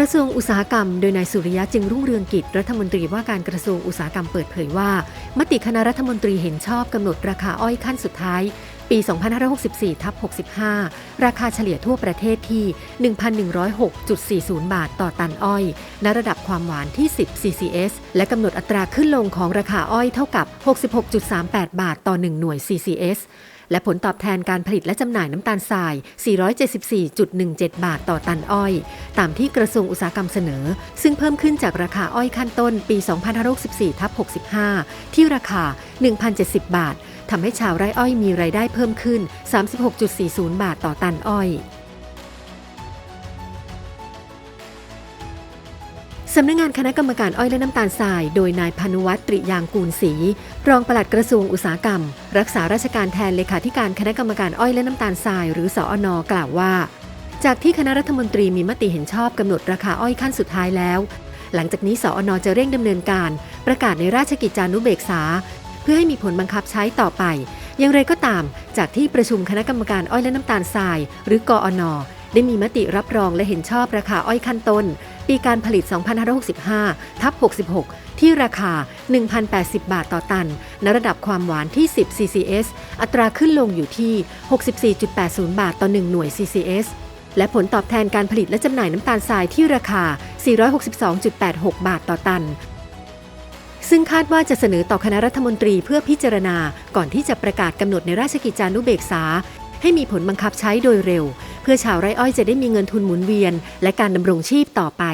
กระทรวงอุตสาหกรรม โดยนายสุริยะจึงรุ่งเรืองกิจรัฐมนตรีว่าการกระทรวงอุตสาหกรรมเปิดเผยว่า มติคณะรัฐมนตรีเห็นชอบกำหนดราคาอ้อยขั้นสุดท้าย ปี 2564ทับ65 ราคาเฉลี่ยทั่วประเทศที่ 1,106.40 บาทต่อตันอ้อย ณระดับความหวานที่ 10 CCS และกำหนดอัตราขึ้นลงของราคาอ้อยเท่ากับ 66.38 บาทต่อ 1 หน่วย CCS และผลตอบแทนการผลิตและจำหน่ายน้ำตาลทราย 474.17 บาทต่อตันอ้อย ตามที่กระทรวงอุตสาหกรรมเสนอ ซึ่งเพิ่มขึ้นจากราคาอ้อยขั้นต้นปี 2564ทับ65 ที่ราคา 1,070 บาททำให้ชาวไร่อ้อยมีรายได้เพิ่มขึ้น 36.40 บาทต่อตันอ้อย สำนักงานคณะกรรมการอ้อยและน้ำตาลทราย โดยนายพานุวัตรตริยางกูลศรีรองปลัดกระทรวงอุตสาหกรรม รักษาราชการแทนเลขาธิการคณะกรรมการอ้อยและน้ำตาลทราย หรือสอนกล่าวว่า จากที่คณะรัฐมนตรีมีมติเห็นชอบกำหนดราคาอ้อยขั้นสุดท้ายแล้ว หลังจากนี้สอนจะเร่งดำเนินการ ประกาศในราชกิจจานุเบกษา เพื่อให้มีผลบังคับใช้ต่อไป อย่างไรก็ตาม จากที่ประชุมคณะกรรมการอ้อยและน้ำตาลทราย หรือกอนได้มีมติรับรองและเห็นชอบราคาอ้อยขั้นต้น ปีการผลิต 2565 ทับ 66 ที่ราคา 1,080 บาทต่อตัน ณ ระดับความหวานที่ 10 CCS อัตราขึ้นลงอยู่ที่ 64.80 บาทต่อ 1 หน่วย CCS และผลตอบแทนการผลิตและจำหน่ายน้ำตาลทรายที่ราคา 462.86 บาทต่อตัน ซึ่งคาดว่าจะเสนอต่อคณะรัฐมนตรีเพื่อพิจารณา ก่อนที่จะประกาศกำหนดในราชกิจจานุเบกษา ให้มีผลบังคับใช้โดยเร็ว พื่อชาวไร่อ้อยจะได้มีเงินทุนหมุนเวียน และการดำรงชีพต่อไป